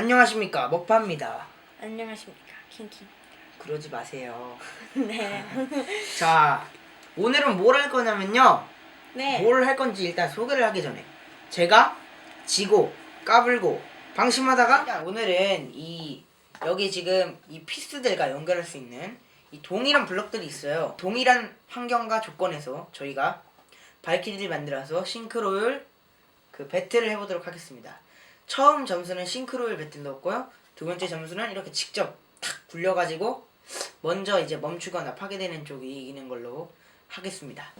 안녕하십니까 먹파입니다. 안녕하십니까 킹킹 그러지 마세요. 네. 자 오늘은 뭘 할 거냐면요. 네. 뭘 할 건지 일단 소개를 하기 전에 제가 지고 까불고 방심하다가 오늘은 이 여기 지금 이 피스들과 연결할 수 있는 이 동일한 블럭들이 있어요. 동일한 환경과 조건에서 저희가 발키리를 만들어서 싱크로율 그 배틀을 해보도록 하겠습니다. 처음 점수는 싱크로율 배틀 넣었고요. 두 번째 점수는 이렇게 직접 탁 굴려가지고 먼저 이제 멈추거나 파괴되는 쪽이 이기는 걸로 하겠습니다.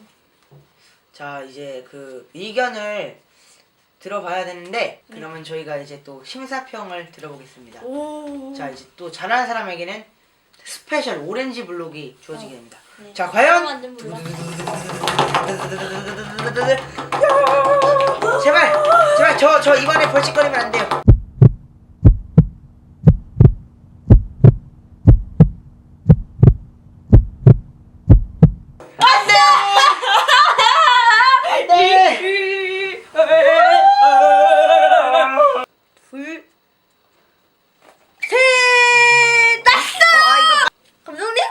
자 이제 그 의견을 들어봐야 되는데 그러면 저희가 이제 또 심사평을 들어보겠습니다. 오. 자 이제 또 잘하는 사람에게는 스페셜 오렌지 블록이 주어지게 됩니다. 네. 자 과연 완전 몰라. 제발 제발 저 저 이번에 벌칙거리면 안 돼요. 안돼. 불. 세 났어. 감독님?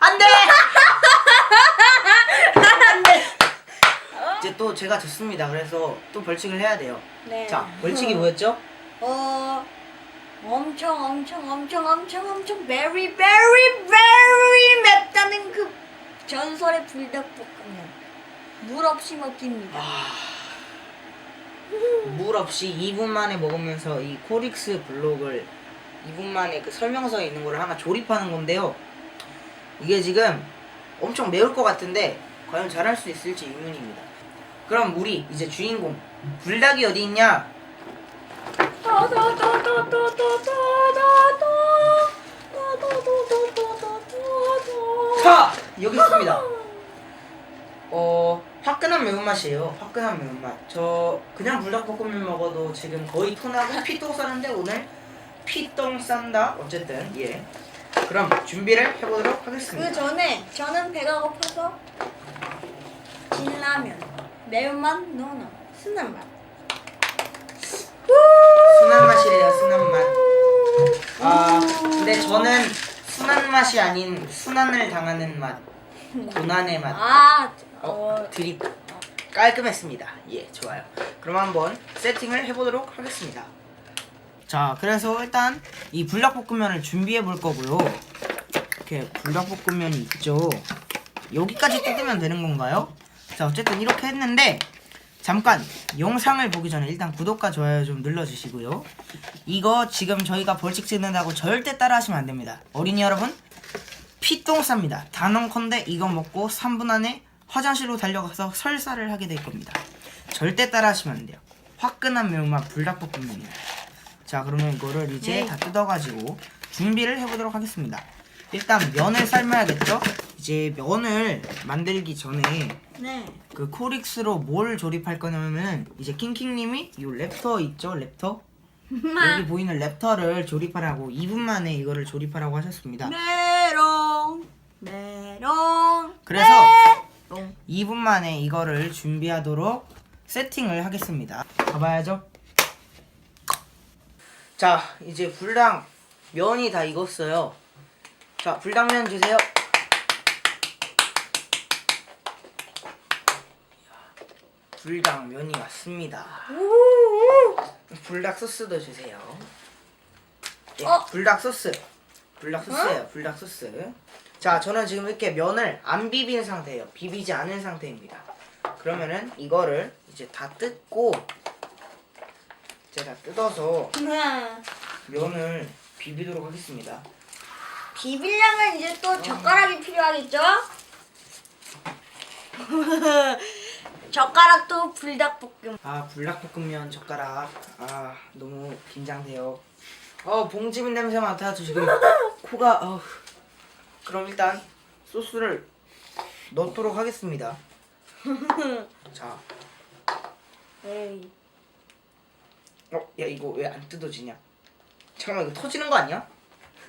안돼. 안돼. 이제 또 제가 졌습니다. 그래서 또 벌칙을 해야 돼요. 네. 자 벌칙이 뭐였죠? 어. 엄청 엄청 엄청 엄청 엄청 very very very 맵다는 그 전설의 불닭볶음면 물 없이 먹기입니다. 물 없이 2분 만에 먹으면서 이 코릭스 블록을 2분 만에 그 설명서에 있는 거를 하나 조립하는 건데요. 이게 지금 엄청 매울 것 같은데 과연 잘할 수 있을지 의문입니다. 그럼 우리 이제 주인공 불닭이 어디 있냐? 자 여기 있습니다. 어 화끈한 매운맛이에요. 화끈한 매운맛. 저 그냥 불닭볶음면 먹어도 지금 거의 토나고 피똥 싸는데 오늘 피똥 싼다. 어쨌든 예. 그럼 준비를 해보도록 하겠습니다. 그 전에 저는 배가 고파서 진라면 매운맛 노노 순한 맛 순한 맛이래요. 순한 맛. 아 근데 저는 순한 맛이 아닌 순환을 당하는 맛. 고난의 맛. 아, 어, 어, 드립 깔끔했습니다. 예, 좋아요. 그럼 한번 세팅을 해보도록 하겠습니다. 자, 그래서 일단 이 불닭볶음면을 준비해 볼 거고요. 이렇게 불닭볶음면이 있죠. 여기까지 뜯으면 되는 건가요? 자, 어쨌든 이렇게 했는데 잠깐 영상을 보기 전에 일단 구독과 좋아요 좀 눌러주시고요. 이거 지금 저희가 벌칙 찍는다고 절대 따라하시면 안 됩니다. 어린이 여러분, 피똥 쌉니다. 단언컨대 이거 먹고 3분 안에 화장실로 달려가서 설사를 하게 될 겁니다. 절대 따라하시면 안 돼요. 화끈한 매운맛 불닭볶음면입니다. 자 그러면 이거를 이제 네. 다 뜯어가지고 준비를 해보도록 하겠습니다. 일단 면을 삶아야겠죠? 이제 면을 만들기 전에 네. 그 코릭스로 뭘 조립할 거냐면 이제 킹킹님이 이 랩터 있죠? 랩터? 여기 보이는 랩터를 조립하라고 2분 만에 이거를 조립하라고 하셨습니다. 메롱 메롱 그래서 메롱 2분 만에 이거를 준비하도록 세팅을 하겠습니다. 가봐야죠. 자, 이제 불닭 면이 다 익었어요. 자, 불닭면 주세요. 불닭 면이 왔습니다. 불닭 소스도 주세요. 예, 어? 불닭 소스. 불닭 소스예요. 불닭 소스. 자, 저는 지금 이렇게 면을 안 비빈 상태예요. 비비지 않은 상태입니다. 그러면은 이거를 이제 다 뜯고 다 뜯어서 네. 면을 비비도록 하겠습니다. 비빌려면 이제 또 젓가락이 필요하겠죠? 젓가락도 불닭볶음 아 불닭볶음면 젓가락 아 너무 긴장돼요 어 봉지민 냄새 맡아서 지금 코가 어 그럼 일단 소스를 넣도록 하겠습니다 자 에이 어, 야 이거 왜 안 뜯어지냐? 잠깐만 이거 터지는 거 아니야?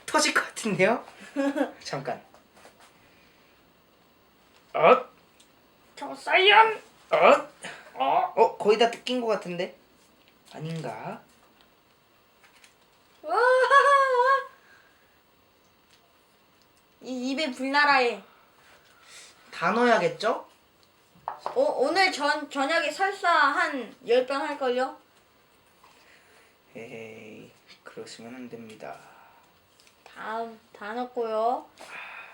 터질 것 같은데요? 잠깐. 어? 저 사이언 어? 어? 어? 거의 다 뜯긴 것 같은데? 아닌가? 이 입에 불나라해. 단어야겠죠? 어, 오늘 전, 저녁에 설사 한 10병 할걸요? 에이 그러시면 안 됩니다. 다음 다 넣고요. 아,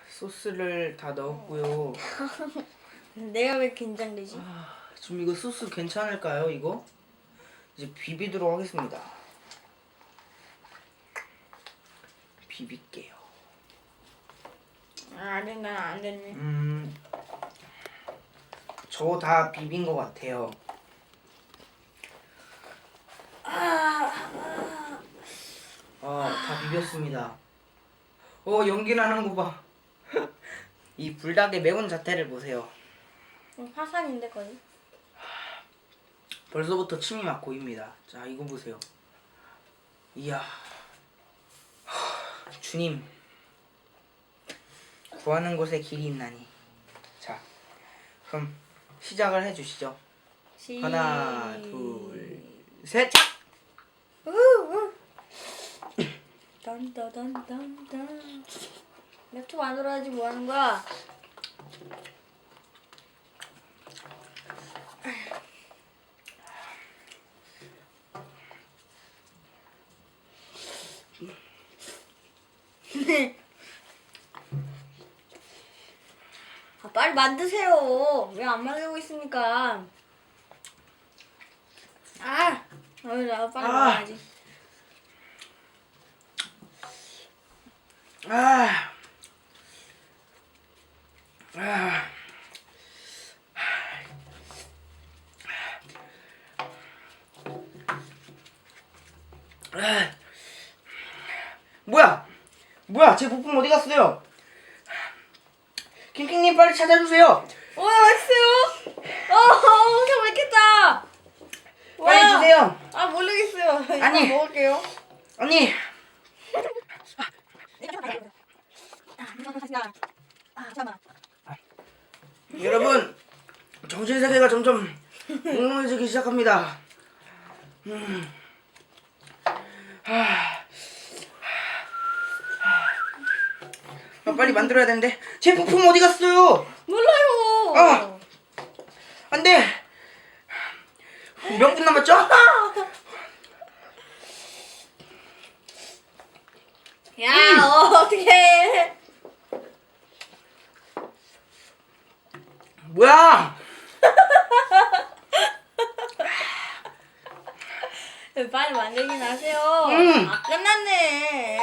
소스를 다 넣었고요. 내가 왜 긴장되지? 아, 지금 이거 소스 괜찮을까요? 이거 이제 비비도록 하겠습니다. 비빌게요. 아, 안 된다. 안 됐네. 음, 저 다 비빈 것 같아요. 아, 다 비볐습니다. 어, 연기 나는 거 봐. 이 불닭의 매운 자태를 보세요. 좀 화산인데 거의. 벌써부터 침이 막 고입니다. 자, 이거 보세요. 이야. 하, 주님. 구하는 곳에 길이 있나니. 자, 그럼 시작을 해 주시죠. 시... 하나, 둘, 셋. 우우. 딴따단딴딴. 랩투 만들어야지 뭐 하는 거야? 아, 빨리 만드세요. 왜 안 만들고 있습니까? 아, 어이 나 빨리 아. 먹어야지. 아. 아. 아. 뭐야? 제 부품 어디 갔어요? 킹킹님 빨리 찾아주세요. 오, 맛있어요. 어, 엄청 맛있겠다. 빨리 와. 주세요. 아, 모르겠어요. 이거 아니. 먹을게요. 언니. 여러분, 정신 세계가 점점 몽롱해지기 시작합니다. 음. 아. 빨리 만들어야 되는데 제 부품 어디 갔어요? 몰라요. 아. 안돼. 몇 분 남았죠? 야, 어, 어떡해. 뭐야? 빨리 만들긴 하세요. 음. 아, 끝났네.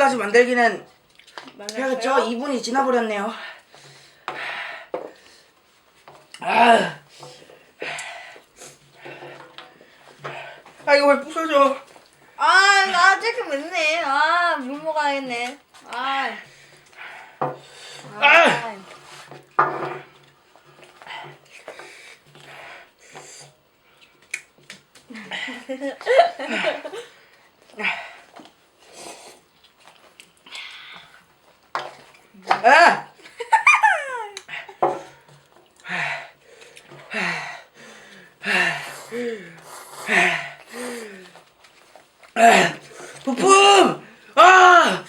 끝까지 만들기는 해야겠죠? 만들었어요? 2분이 지나버렸네요. 아, 아 이거 왜 부서져? 아, 나 조금 맵네. 아, 물 먹어야겠네. 아. 아! 아! 아! 부품! 아!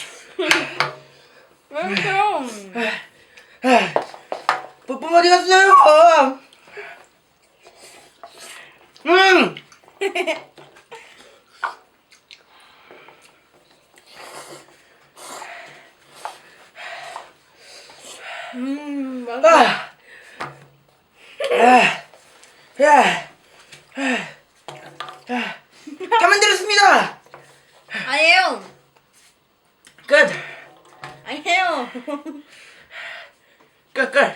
왜 부품 어디 갔어요? 음! 음, 맛있어. 아! 아! 야! 아! 다 만들었습니다! 아니에요. 끝! 아니에요. 끝! 끝!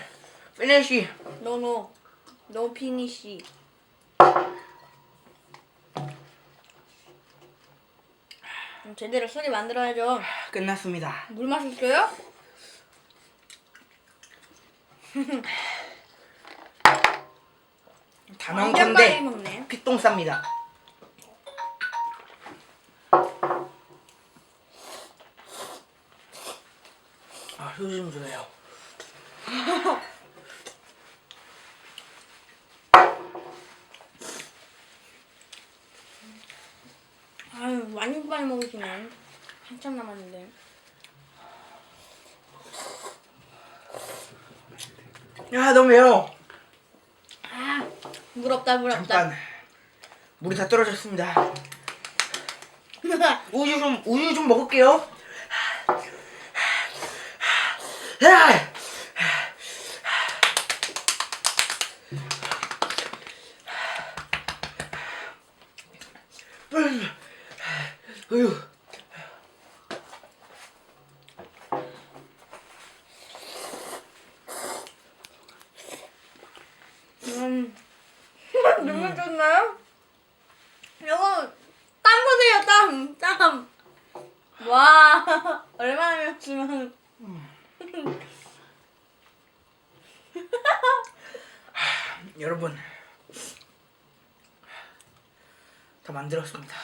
피니쉬! 노노. 노. 그럼 제대로 소리 만들어야죠. 끝났습니다. 물 마실게요? 다 넣은 완전 빨리 건데 먹네. 피똥 쌉니다. 줘요. 아유 많이 많이 먹으시네. 한참 남았는데. 야, 너무 매워. 아 무럽다 무럽다. 잠깐. 물이 다 떨어졌습니다. 우유 좀 우유 좀 먹을게요. 야! 우유. 음. 눈물 줬나요? 이거 땀 보세요 땀 땀. 와 얼마나 맵지만. 여러분 다 만들었습니다.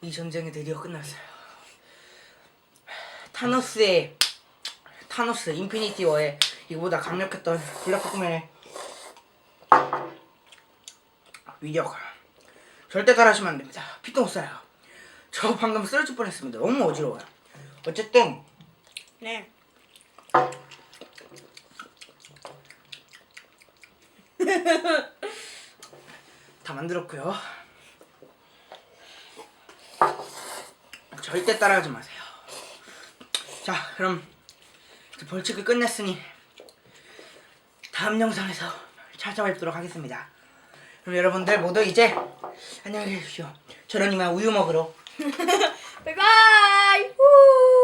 이 전쟁이 드디어 끝났어요. 타노스의 타노스 인피니티 워의 이보다 강력했던 블랙 호크맨의 위력 절대 따라하시면 안 됩니다. 못 살아요. 저 방금 쓰러질 뻔했습니다. 너무 어지러워요. 어쨌든 네. 다 만들었고요. 절대 따라하지 마세요. 자, 그럼 벌칙을 끝냈으니 다음 영상에서 찾아뵙도록 하겠습니다. 그럼 여러분들 모두 이제 안녕히 계십시오. 저는 이만 우유 먹으러 바이바이. 후.